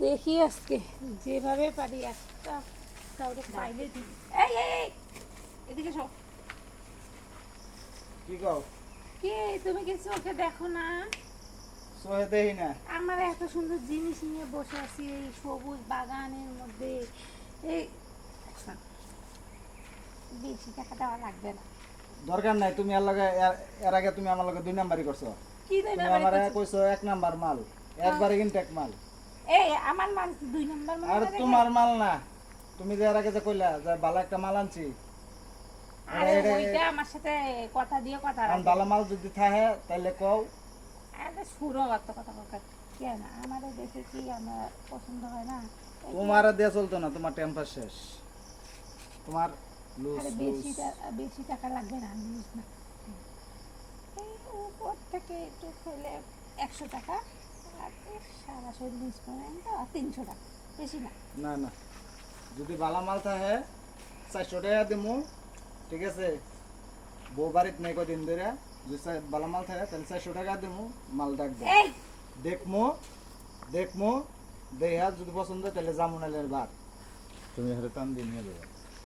দেখি আজকে। যেভাবে পারি একটা পাইলে দিই। এই এই এই এদিকে সব কি কও? কে তুমি কি চোখে দেখো না? সোহে দেহি না। আমার এত সুন্দর জিনিস নিয়ে বসে আছি এই সবুজ বাগানের মধ্যে। এই বেশি টাকা দেওয়া লাগবে না। দরকার নাই তুমি এর লগে এর- আগে তুমি আমার লগে দুই নাম্বারই করছ। কি দেয় তুমি না আমার কইছো এক নাম্বার মাল একবারে কিন্তু এক মাল। এই আমার মান দুই নম্বর মানে আর তোমার মাল না। তুমি যে এর আগে যে কইলা যে ভালো একটা মাল আনছি আরে ওইটা আমার সাথে কথা দিয়ে কথা আর ভালো মাল যদি থাকে তাহলে কও। আরে সুরো অত কথা কথা কেন? আমাদের দেখে কি আমার পছন্দ হয় না? তোমার দিয়ে চলতো না তোমার টেম্পার শেষ। তোমার লুজ বেশি বেশি টাকা লাগবে না এই উপর থেকে একটু খেলে একশো টাকা। আর এই পর্যন্ত তিনশো টাকা বেশি না। না না। যদি ভালো মাল থাকে চারশো টাকা দিমু ঠিক আছে? বউ বাড়িত নেই কদিন ধরে যদি ভালো মাল থাকে তাহলে চারশো টাকা দিমু মাল ডাক দে। এই! দেখমু দেখমু দেখা যদি পছন্দ তাহলে যাব নাহলে বাদ তুমি হারে টান দিয়ে নিয়ে দেবে